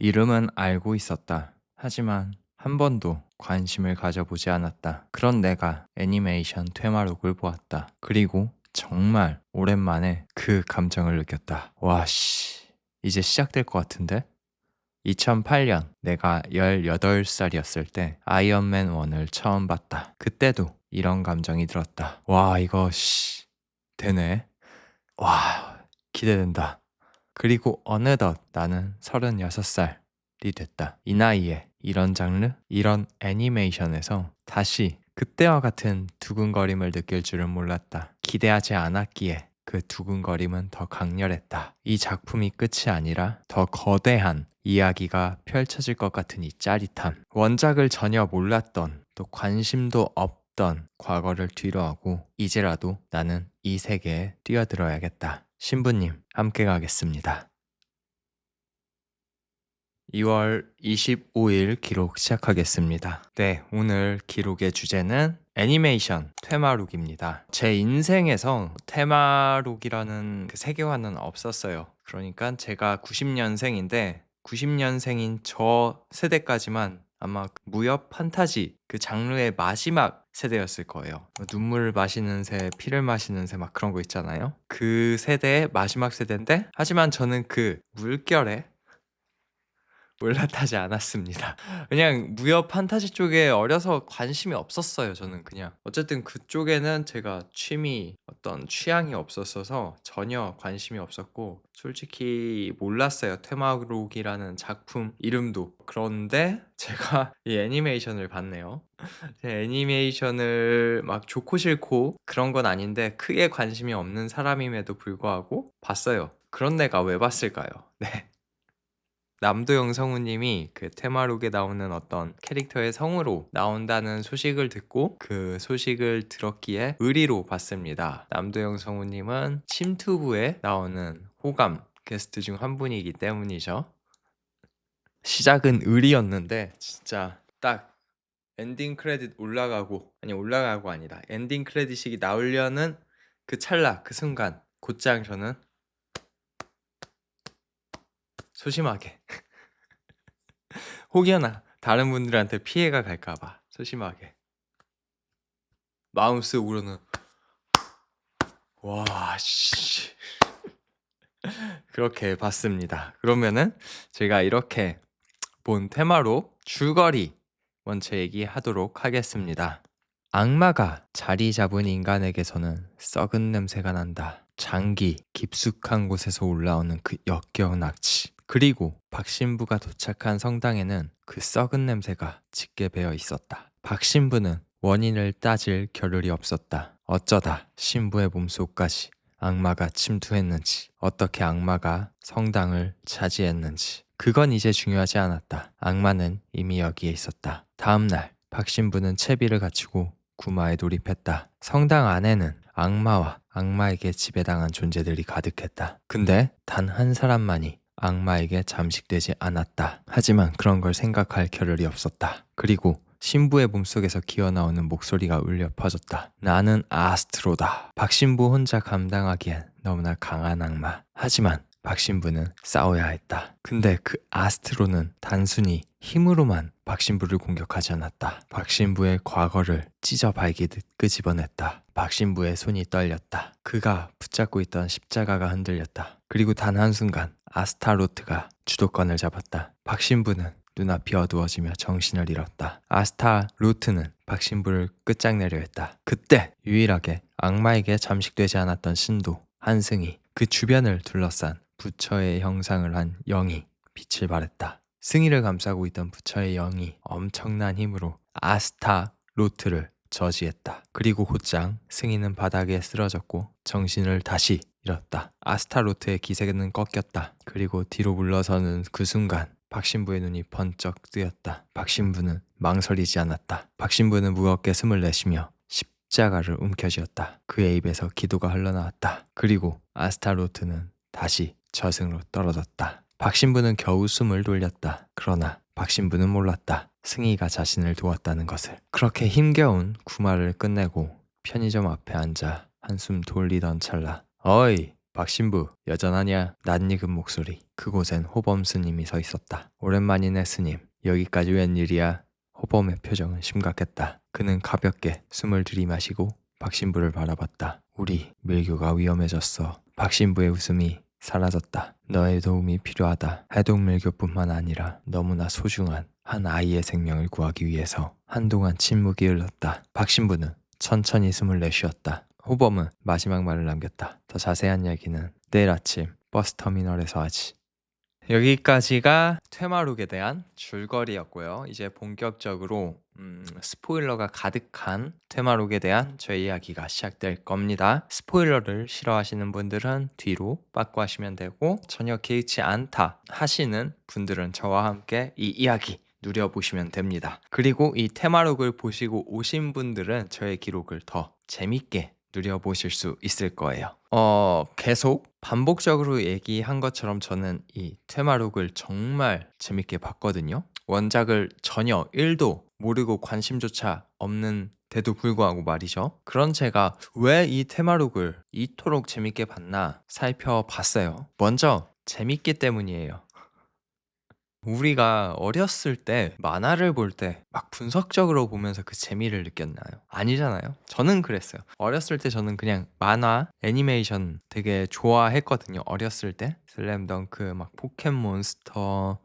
이름은 알고 있었다. 하지만 한 번도 관심을 가져보지 않았다. 그런 내가 애니메이션 퇴마록을 보았다. 그리고 정말 오랜만에 그 감정을 느꼈다. 와, 씨. 이제 시작될 것 같은데? 2008년 내가 18살이었을 때 아이언맨 1을 처음 봤다. 그때도 이런 감정이 들었다. 와, 이거, 씨. 되네. 와, 기대된다. 그리고 어느덧 나는 36살이 됐다. 이 나이에 이런 장르, 이런 애니메이션에서 다시 그때와 같은 두근거림을 느낄 줄은 몰랐다. 기대하지 않았기에 그 두근거림은 더 강렬했다. 이 작품이 끝이 아니라 더 거대한 이야기가 펼쳐질 것 같은 이 짜릿함. 원작을 전혀 몰랐던 또 관심도 없던 과거를 뒤로하고 이제라도 나는 이 세계에 뛰어들어야겠다. 신부님, 함께 가겠습니다. 2월 25일 기록 시작하겠습니다. 네, 오늘 기록의 주제는 애니메이션 테마룩입니다. 제 인생에서 테마룩이라는 그 세계관은 없었어요. 그러니까 제가 90년생인데 90년생인 저 세대까지만 아마 그 무협 판타지 그 장르의 마지막 세대였을 거예요. 뭐 눈물을 마시는 새, 피를 마시는 새 막 그런 거 있잖아요. 그 세대의 마지막 세대인데 하지만 저는 그 물결에 올라타지 않았습니다. 그냥 무협 판타지 쪽에 어려서 관심이 없었어요. 저는 그냥 어쨌든 그쪽에는 제가 취미 어떤 취향이 없었어서 전혀 관심이 없었고 솔직히 몰랐어요. 테마록이라는 작품 이름도. 그런데 제가 이 애니메이션을 봤네요. 제 애니메이션을 막 좋고 싫고 그런 건 아닌데 크게 관심이 없는 사람임에도 불구하고 봤어요. 그런 내가 왜 봤을까요? 네. 남도영 성우님이 그 테마록에 나오는 어떤 캐릭터의 성우로 나온다는 소식을 듣고 그 소식을 들었기에 의리로 봤습니다. 남도영 성우님은 침투부에 나오는 호감 게스트 중 한 분이기 때문이죠. 시작은 의리였는데 진짜 딱 엔딩 크레딧 올라가고 아니 올라가고 아니다 엔딩 크레딧이 나오려는 그 찰나 그 순간 곧장 저는 소심하게 혹여나 다른 분들한테 피해가 갈까봐 소심하게 마음속으로는 와 씨 그렇게 봤습니다. 그러면은 제가 이렇게 본 테마로 줄거리 먼저 얘기하도록 하겠습니다. 악마가 자리 잡은 인간에게서는 썩은 냄새가 난다. 장기 깊숙한 곳에서 올라오는 그 역겨운 악취. 그리고 박신부가 도착한 성당에는 그 썩은 냄새가 짙게 배어 있었다. 박신부는 원인을 따질 겨를이 없었다. 어쩌다 신부의 몸속까지 악마가 침투했는지, 어떻게 악마가 성당을 차지했는지. 그건 이제 중요하지 않았다. 악마는 이미 여기에 있었다. 다음 날, 박신부는 채비를 갖추고 구마에 돌입했다. 성당 안에는 악마와 악마에게 지배당한 존재들이 가득했다. 근데 단 한 사람만이 악마에게 잠식되지 않았다. 하지만 그런 걸 생각할 겨를이 없었다. 그리고 신부의 몸속에서 기어나오는 목소리가 울려 퍼졌다. 나는 아스트로다. 박신부 혼자 감당하기엔 너무나 강한 악마. 하지만 박신부는 싸워야 했다. 근데 그 아스트로는 단순히 힘으로만 박신부를 공격하지 않았다. 박신부의 과거를 찢어 발기듯 끄집어냈다. 박신부의 손이 떨렸다. 그가 붙잡고 있던 십자가가 흔들렸다. 그리고 단 한순간 아스타로트가 주도권을 잡았다. 박신부는 눈앞이 어두워지며 정신을 잃었다. 아스타로트는 박신부를 끝장내려 했다. 그때 유일하게 악마에게 잠식되지 않았던 신도 한승이 그 주변을 둘러싼 부처의 형상을 한 영이 빛을 발했다. 승희를 감싸고 있던 부처의 영이 엄청난 힘으로 아스타로트를 저지했다. 그리고 곧장 승희는 바닥에 쓰러졌고 정신을 다시 잃었다. 아스타로트의 기세는 꺾였다. 그리고 뒤로 물러서는 그 순간 박신부의 눈이 번쩍 뜨였다. 박신부는 망설이지 않았다. 박신부는 무겁게 숨을 내쉬며 십자가를 움켜쥐었다. 그의 입에서 기도가 흘러나왔다. 그리고 아스타로트는 다시 저승으로 떨어졌다. 박신부는 겨우 숨을 돌렸다. 그러나 박신부는 몰랐다. 승희가 자신을 도왔다는 것을. 그렇게 힘겨운 구마를 끝내고 편의점 앞에 앉아 한숨 돌리던 찰나. 어이, 박신부 여전하냐? 낯익은 목소리. 그곳엔 호범 스님이 서 있었다. 오랜만이네 스님. 여기까지 웬일이야? 호범의 표정은 심각했다. 그는 가볍게 숨을 들이마시고 박신부를 바라봤다. 우리 밀교가 위험해졌어. 박신부의 웃음이 사라졌다. 너의 도움이 필요하다. 해독밀교뿐만 아니라 너무나 소중한 한 아이의 생명을 구하기 위해서 한동안 침묵이 흘렀다. 박신부는 천천히 숨을 내쉬었다 호범은 마지막 말을 남겼다. 더 자세한 이야기는 내일 아침 버스 터미널에서 하지. 여기까지가 퇴마룩에 대한 줄거리였고요. 이제 본격적으로 음, 스포일러가 가득한 퇴마룩에 대한 저의 이야기가 시작될 겁니다. 스포일러를 싫어하시는 분들은 뒤로 빠꾸 하시면 되고 전혀 개의치 않다 하시는 분들은 저와 함께 이 이야기 누려보시면 됩니다. 그리고 이 테마록을 보시고 오신 분들은 저의 기록을 더 재밌게 누려보실 수 있을 거예요. 어, 계속 반복적으로 얘기한 것처럼 저는 이 테마록을 정말 재밌게 봤거든요. 원작을 전혀 1도 모르고 관심조차 없는 데도 불구하고 말이죠. 그런 제가 왜 이 테마록을 이토록 재밌게 봤나 살펴봤어요. 먼저 재밌기 때문이에요. 우리가 어렸을 때 만화를 볼 때 막 분석적으로 보면서 그 재미를 느꼈나요? 아니잖아요. 저는 그랬어요. 어렸을 때 저는 그냥 만화, 애니메이션 되게 좋아했거든요. 어렸을 때 슬램덩크, 막 포켓몬스터,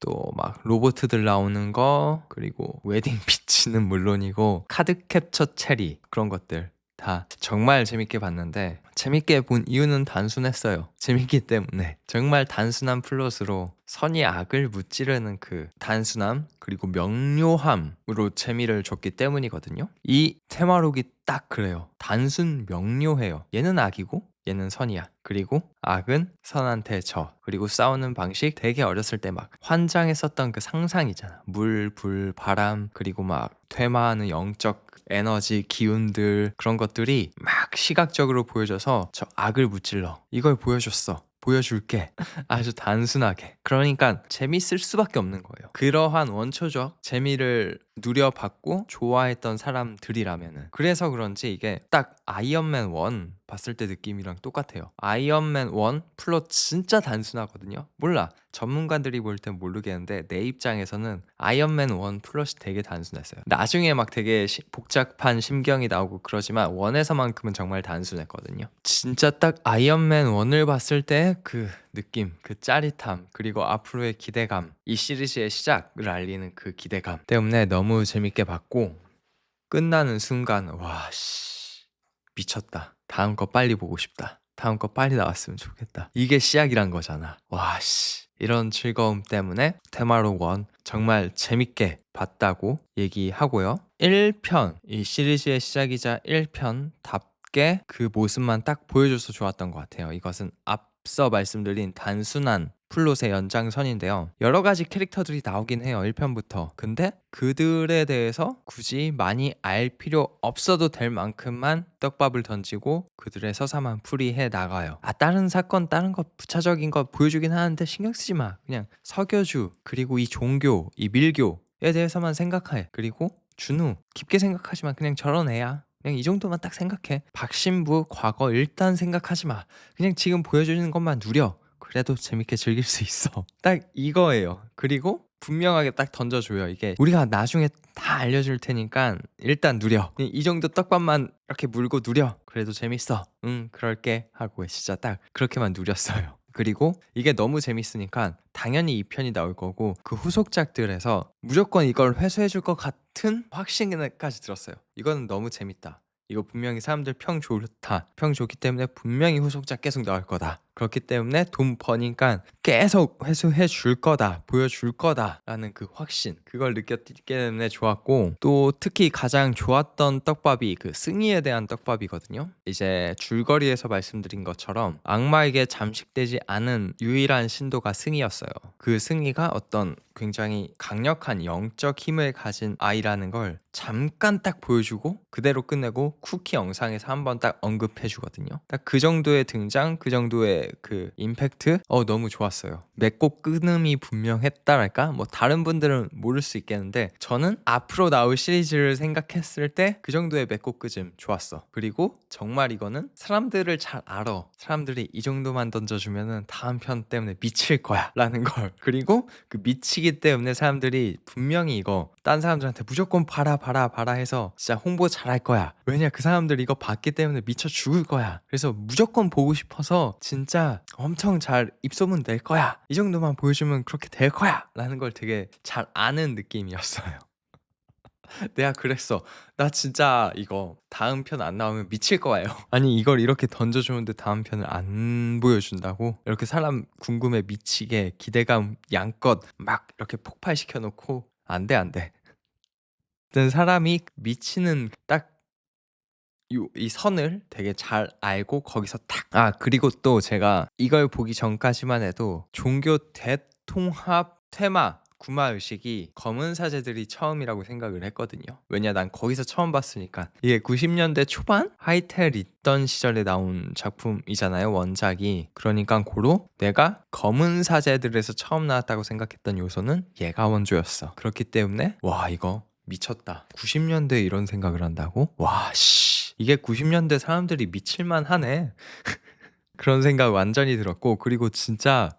또막 로보트들 나오는 거, 그리고 웨딩 피치는 물론이고 카드 캡처 체리 그런 것들 다 정말 재밌게 봤는데 재밌게 본 이유는 단순했어요. 재밌기 때문에 정말 단순한 플롯으로 선이 악을 무찌르는 그 단순함 그리고 명료함으로 재미를 줬기 때문이거든요. 이 테마록이 딱 그래요. 단순 명료해요. 얘는 악이고 얘는 선이야. 그리고 악은 선한테 져. 그리고 싸우는 방식 되게 어렸을 때 막 환장했었던 그 상상이잖아. 물, 불, 바람, 그리고 막 퇴마하는 영적 에너지, 기운들 그런 것들이 막 시각적으로 보여져서 저 악을 무찔러. 이걸 보여줬어. 보여줄게. 아주 단순하게. 그러니까 재밌을 수밖에 없는 거예요. 그러한 원초적 재미를 누려봤고 좋아했던 사람들이라면은. 그래서 그런지 이게 딱 아이언맨 1 봤을 때 느낌이랑 똑같아요. 아이언맨 1 플롯 진짜 단순하거든요. 몰라. 전문가들이 볼 땐 모르겠는데 내 입장에서는 아이언맨 1 플롯이 되게 단순했어요. 나중에 막 되게 시- 복잡한 심경이 나오고 그러지만 1에서만큼은 정말 단순했거든요. 진짜 딱 아이언맨 1을 봤을 때 그 느낌, 그 짜릿함, 그리고 앞으로의 기대감, 이 시리즈의 시작을 알리는 그 기대감 때문에 너무 재밌게 봤고 끝나는 순간 와 씨. 미쳤다. 다음 거 빨리 보고 싶다. 다음 거 빨리 나왔으면 좋겠다. 이게 시작이란 거잖아. 와, 씨. 이런 즐거움 때문에 테마로 원 정말 재밌게 봤다고 얘기하고요. 1편, 이 시리즈의 시작이자 1편 답게 그 모습만 딱 보여줘서 좋았던 것 같아요. 이것은 앞서 말씀드린 단순한 플롯의 연장선인데요. 여러 가지 캐릭터들이 나오긴 해요. 1편부터. 근데 그들에 대해서 굳이 많이 알 필요 없어도 될 만큼만 떡밥을 던지고 그들의 서사만 풀이해 나가요. 아, 다른 사건, 다른 것 부차적인 거 보여주긴 하는데 신경 쓰지 마. 그냥 석여주, 그리고 이 종교, 이 밀교에 대해서만 생각해. 그리고 준우, 깊게 생각하지만 그냥 저런 애야. 그냥 이 정도만 딱 생각해. 박신부 과거 일단 생각하지 마. 그냥 지금 보여주는 것만 누려. 그래도 재밌게 즐길 수 있어. 딱 이거예요. 그리고 분명하게 딱 던져줘요. 이게 우리가 나중에 다 알려줄 테니까 일단 누려. 이 정도 떡밥만 이렇게 물고 누려. 그래도 재밌어. 응, 그럴게. 하고 진짜 딱 그렇게만 누렸어요. 그리고 이게 너무 재밌으니까 당연히 2편이 나올 거고 그 후속작들에서 무조건 이걸 회수해 줄 것 같은 확신까지 들었어요. 이거는 너무 재밌다. 이거 분명히 사람들 평 좋다. 평 좋기 때문에 분명히 후속작 계속 나올 거다. 그렇기 때문에 돈 버니까 계속 회수해 줄 거다. 보여줄 거다라는 그 확신. 그걸 느꼈기 때문에 좋았고 또 특히 가장 좋았던 떡밥이 그 승희에 대한 떡밥이거든요. 이제 줄거리에서 말씀드린 것처럼 악마에게 잠식되지 않은 유일한 신도가 승희였어요. 그 승희가 어떤 굉장히 강력한 영적 힘을 가진 아이라는 걸 잠깐 딱 보여주고 그대로 끝내고 쿠키 영상에서 한번 딱 언급해 주거든요. 딱 그 정도의 등장, 그 정도의 그 임팩트 어 너무 좋았어요. 맺고 끊음이 분명했다랄까? 뭐 다른 분들은 모를 수 있겠는데 저는 앞으로 나올 시리즈를 생각했을 때 그 정도의 맺고 끄짐 좋았어. 그리고 정말 이거는 사람들을 잘 알아. 사람들이 이 정도만 던져주면은 다음 편 때문에 미칠 거야 라는 걸. 그리고 그 미치기 때문에 사람들이 분명히 이거 딴 사람들한테 무조건 봐라 봐라 봐라 해서 진짜 홍보 잘할 거야. 왜냐 그 사람들 이거 봤기 때문에 미쳐 죽을 거야. 그래서 무조건 보고 싶어서 진짜 엄청 잘 입소문 낼 거야. 이 정도만 보여주면 그렇게 될 거야. 라는 걸 되게 잘 아는 느낌이었어요. 내가 그랬어. 나 진짜 이거 다음 편 안 나오면 미칠 거예요. 아니 이걸 이렇게 던져주는데 다음 편을 안 보여준다고? 이렇게 사람 궁금해 미치게 기대감 양껏 막 이렇게 폭발시켜 놓고 안 돼 안 돼. 어떤 사람이 미치는 딱 요, 이 선을 되게 잘 알고 거기서 딱. 아, 그리고 또 제가 이걸 보기 전까지만 해도 종교 대통합 테마 구마 의식이 검은 사제들이 처음이라고 생각을 했거든요. 왜냐 난 거기서 처음 봤으니까. 이게 90년대 초반 하이텔 있던 시절에 나온 작품이잖아요. 원작이. 그러니까 고로 내가 검은 사제들에서 처음 나왔다고 생각했던 요소는 얘가 원조였어. 그렇기 때문에 와 이거 미쳤다. 90년대에 이런 생각을 한다고? 와, 씨. 이게 90년대 사람들이 미칠만 하네. 그런 생각 완전히 들었고, 그리고 진짜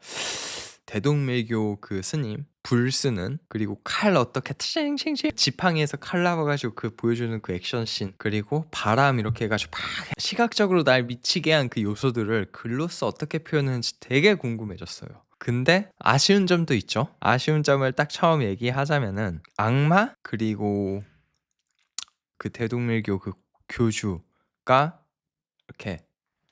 대동매교 그 스님, 불 쓰는, 그리고 칼 어떻게 칭칭칭 지팡이에서 칼 나와가지고 그 보여주는 그 액션 씬, 그리고 바람 이렇게 해가지고 막 시각적으로 날 미치게 한 그 요소들을 글로써 어떻게 표현하는지 되게 궁금해졌어요. 근데 아쉬운 점도 있죠. 아쉬운 점을 딱 처음 얘기하자면은 악마 그리고 그 대동밀교 그 교주가 이렇게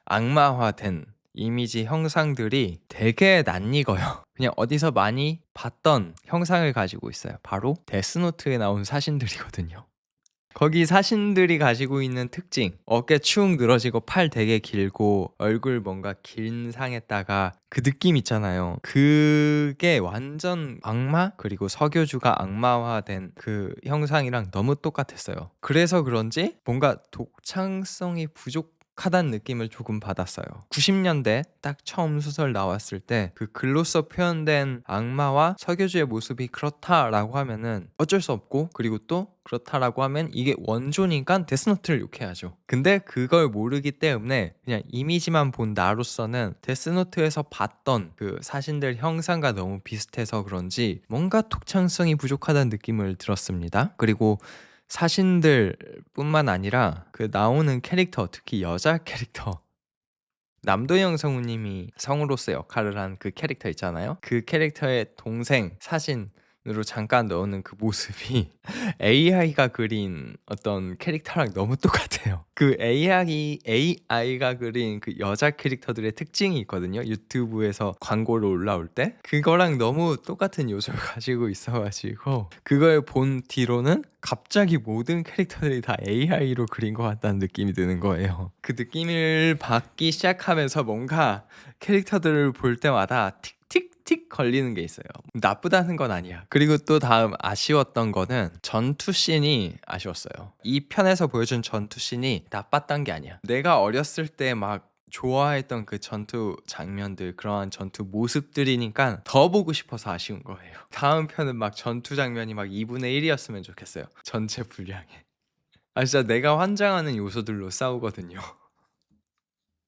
악마화된 이미지 형상들이 되게 낯익어요. 그냥 어디서 많이 봤던 형상을 가지고 있어요. 바로 데스노트에 나온 사신들이거든요. 거기 사신들이 가지고 있는 특징 어깨 축 늘어지고 팔 되게 길고 얼굴 뭔가 긴 상에다가 그 느낌 있잖아요. 그게 완전 악마? 그리고 서교주가 악마화된 그 형상이랑 너무 똑같았어요. 그래서 그런지 뭔가 독창성이 부족 하다는 느낌을 조금 받았어요. 90년대 딱 처음 소설 나왔을 때 그 글로써 표현된 악마와 서교주의 모습이 그렇다라고 하면은 어쩔 수 없고 그리고 또 그렇다라고 하면 이게 원조니까 데스노트를 욕해야죠. 근데 그걸 모르기 때문에 그냥 이미지만 본 나로서는 데스노트에서 봤던 그 사신들 형상과 너무 비슷해서 그런지 뭔가 독창성이 부족하다는 느낌을 들었습니다. 그리고 사신들뿐만 아니라 그 나오는 캐릭터 특히 여자 캐릭터 남도영 성우님이 성우로서 역할을 한 그 캐릭터 있잖아요. 그 캐릭터의 동생 사신 으로 잠깐 넣는 그 모습이 AI가 그린 어떤 캐릭터랑 너무 똑같아요. 그 AI AI가 그린 그 여자 캐릭터들의 특징이 있거든요. 유튜브에서 광고로 올라올 때 그거랑 너무 똑같은 요소를 가지고 있어가지고 그걸 본 뒤로는 갑자기 모든 캐릭터들이 다 AI로 그린 것 같다는 느낌이 드는 거예요. 그 느낌을 받기 시작하면서 뭔가 캐릭터들을 볼 때마다 틱 틱틱 걸리는 게 있어요. 나쁘다는 건 아니야. 그리고 또 다음 아쉬웠던 거는 전투 씬이 아쉬웠어요. 이 편에서 보여준 전투 씬이 나빴던 게 아니야. 내가 어렸을 때막 좋아했던 그 전투 장면들 그러한 전투 모습들이니까 더 보고 싶어서 아쉬운 거예요. 다음 편은 막 전투 장면이 막 2분의 1이었으면 좋겠어요. 전체 분량에. 아 진짜 내가 환장하는 요소들로 싸우거든요.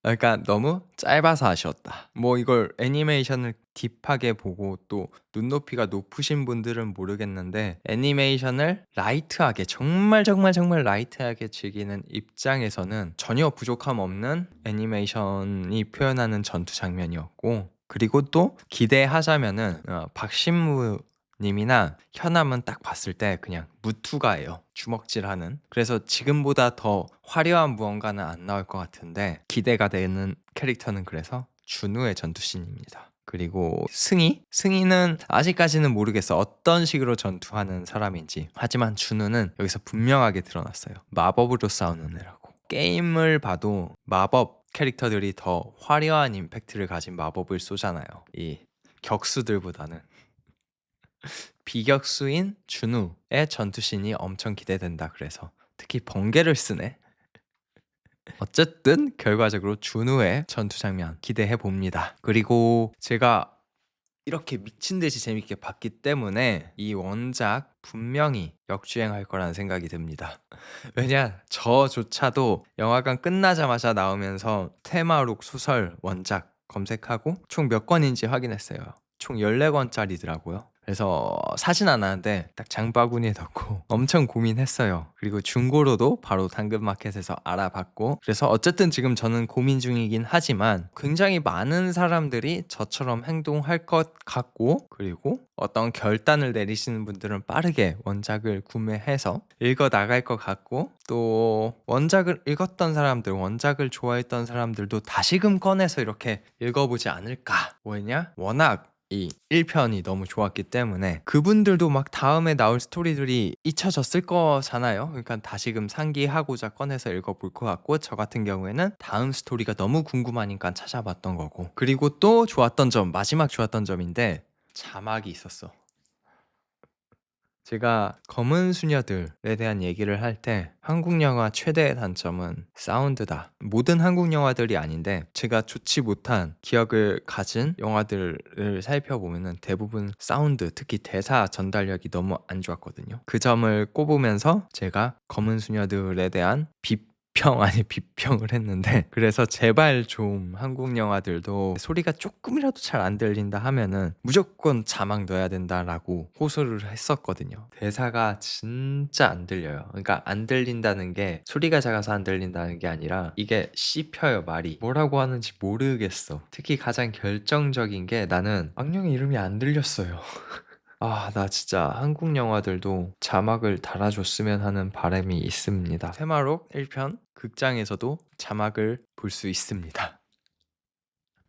그러니까 너무 짧아서 아쉬웠다. 뭐 이걸 애니메이션을 딥하게 보고 또 눈높이가 높으신 분들은 모르겠는데 애니메이션을 라이트하게 정말 정말 정말 라이트하게 즐기는 입장에서는 전혀 부족함 없는 애니메이션이 표현하는 전투 장면이었고 그리고 또 기대하자면은 어, 박신무 님이나 현암은 딱 봤을 때 그냥 무투가예요. 주먹질하는. 그래서 지금보다 더 화려한 무언가는 안 나올 것 같은데 기대가 되는 캐릭터는 그래서 준우의 전투씬입니다. 그리고 승희? 승희는 아직까지는 모르겠어. 어떤 식으로 전투하는 사람인지. 하지만 준우는 여기서 분명하게 드러났어요. 마법으로 싸우는 애라고. 게임을 봐도 마법 캐릭터들이 더 화려한 임팩트를 가진 마법을 쏘잖아요. 이 격수들보다는. 비격수인 준우의 전투씬이 엄청 기대된다 그래서 특히 번개를 쓰네 어쨌든 결과적으로 준우의 전투 장면 기대해 봅니다. 그리고 제가 이렇게 미친 듯이 재밌게 봤기 때문에 이 원작 분명히 역주행할 거라는 생각이 듭니다. 왜냐 저조차도 영화관 끝나자마자 나오면서 테마록 소설 원작 검색하고 총 몇 권인지 확인했어요. 총 14권짜리더라고요. 그래서 사진 안 하는데 딱 장바구니에 넣고 엄청 고민했어요. 그리고 중고로도 바로 당근마켓에서 알아봤고 그래서 어쨌든 지금 저는 고민 중이긴 하지만 굉장히 많은 사람들이 저처럼 행동할 것 같고 그리고 어떤 결단을 내리시는 분들은 빠르게 원작을 구매해서 읽어 나갈 것 같고 또 원작을 읽었던 사람들, 원작을 좋아했던 사람들도 다시금 꺼내서 이렇게 읽어보지 않을까. 뭐냐? 워낙 이 1편이 너무 좋았기 때문에 그분들도 막 다음에 나올 스토리들이 잊혀졌을 거잖아요. 그러니까 다시금 상기하고자 꺼내서 읽어볼 것 같고 저 같은 경우에는 다음 스토리가 너무 궁금하니까 찾아봤던 거고 그리고 또 좋았던 점 마지막 좋았던 점인데 자막이 있었어. 제가 검은 수녀들에 대한 얘기를 할 때 한국 영화 최대의 단점은 사운드다. 모든 한국 영화들이 아닌데 제가 좋지 못한 기억을 가진 영화들을 살펴보면은 대부분 사운드, 특히 대사 전달력이 너무 안 좋았거든요. 그 점을 꼽으면서 제가 검은 수녀들에 대한 비 평 아니 비평을 했는데 그래서 제발 좀 한국 영화들도 소리가 조금이라도 잘 안 들린다 하면은 무조건 자막 넣어야 된다라고 호소를 했었거든요. 대사가 진짜 안 들려요. 그러니까 안 들린다는 게 소리가 작아서 안 들린다는 게 아니라 이게 씹혀요 말이 뭐라고 하는지 모르겠어. 특히 가장 결정적인 게 나는 악령의 이름이 안 들렸어요. 아, 나 진짜 한국 영화들도 자막을 달아줬으면 하는 바람이 있습니다. 테마록 1편 극장에서도 자막을 볼 수 있습니다.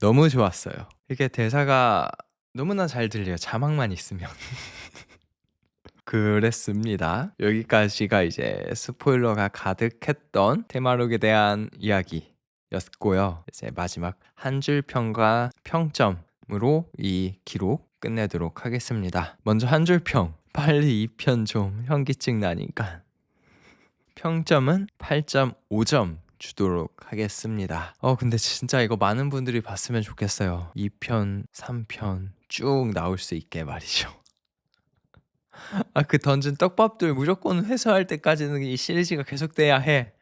너무 좋았어요. 이게 대사가 너무나 잘 들려요. 자막만 있으면. 그랬습니다. 여기까지가 이제 스포일러가 가득했던 테마록에 대한 이야기였고요. 이제 마지막 한 줄 평과 평점으로 이 기록 끝내도록 하겠습니다. 먼저 한 줄 평. 빨리 2편 좀 현기증 나니까. 평점은 8.5점 주도록 하겠습니다. 어, 근데 진짜 이거 많은 분들이 봤으면 좋겠어요. 2편, 3편 쭉 나올 수 있게 말이죠. 아, 그 던진 떡밥들 무조건 회수할 때까지는 이 시리즈가 계속돼야 해.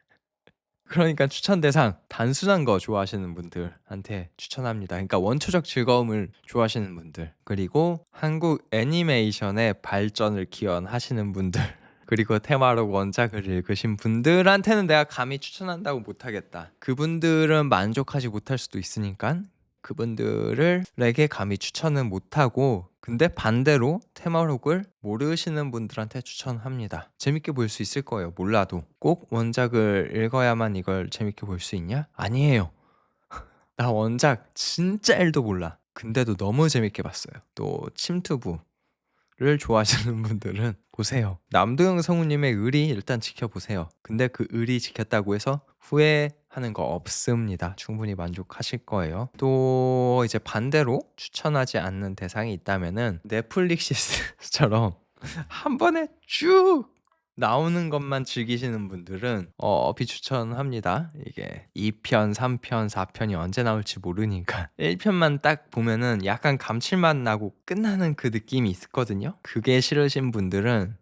그러니까 추천 대상 단순한 거 좋아하시는 분들한테 추천합니다. 그러니까 원초적 즐거움을 좋아하시는 분들 그리고 한국 애니메이션의 발전을 기원하시는 분들 그리고 테마록 원작을 읽으신 분들한테는 내가 감히 추천한다고 못하겠다. 그분들은 만족하지 못할 수도 있으니까 그분들에게 감히 추천은 못하고 근데 반대로 테마록을 모르시는 분들한테 추천합니다. 재밌게 볼 수 있을 거예요. 몰라도 꼭 원작을 읽어야만 이걸 재밌게 볼 수 있냐? 아니에요. 나 원작 진짜 1도 몰라. 근데도 너무 재밌게 봤어요. 또 침투부를 좋아하시는 분들은 보세요. 남도영 성우님의 의리 일단 지켜보세요. 근데 그 의리 지켰다고 해서 후회 하는 거 없습니다. 충분히 만족하실 거예요. 또 이제 반대로 추천하지 않는 대상이 있다면은 넷플릭시스처럼 한 번에 쭉 나오는 것만 즐기시는 분들은 어, 비추천합니다. 이게 2편, 3편, 4편이 언제 나올지 모르니까 1편만 딱 보면은 약간 감칠맛 나고 끝나는 그 느낌이 있거든요. 그게 싫으신 분들은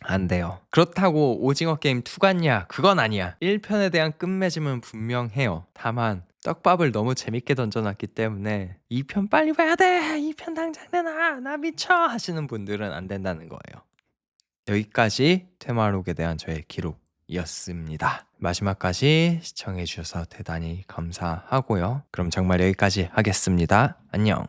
안 돼요. 그렇다고 오징어 게임 2 같냐? 그건 아니야. 1편에 대한 끝맺음은 분명해요. 다만 떡밥을 너무 재밌게 던져놨기 때문에 2편 빨리 봐야 돼! 2편 당장 내놔! 나 미쳐! 하시는 분들은 안 된다는 거예요. 여기까지 테마록에 대한 저의 기록이었습니다. 마지막까지 시청해 주셔서 대단히 감사하고요. 그럼 정말 여기까지 하겠습니다. 안녕.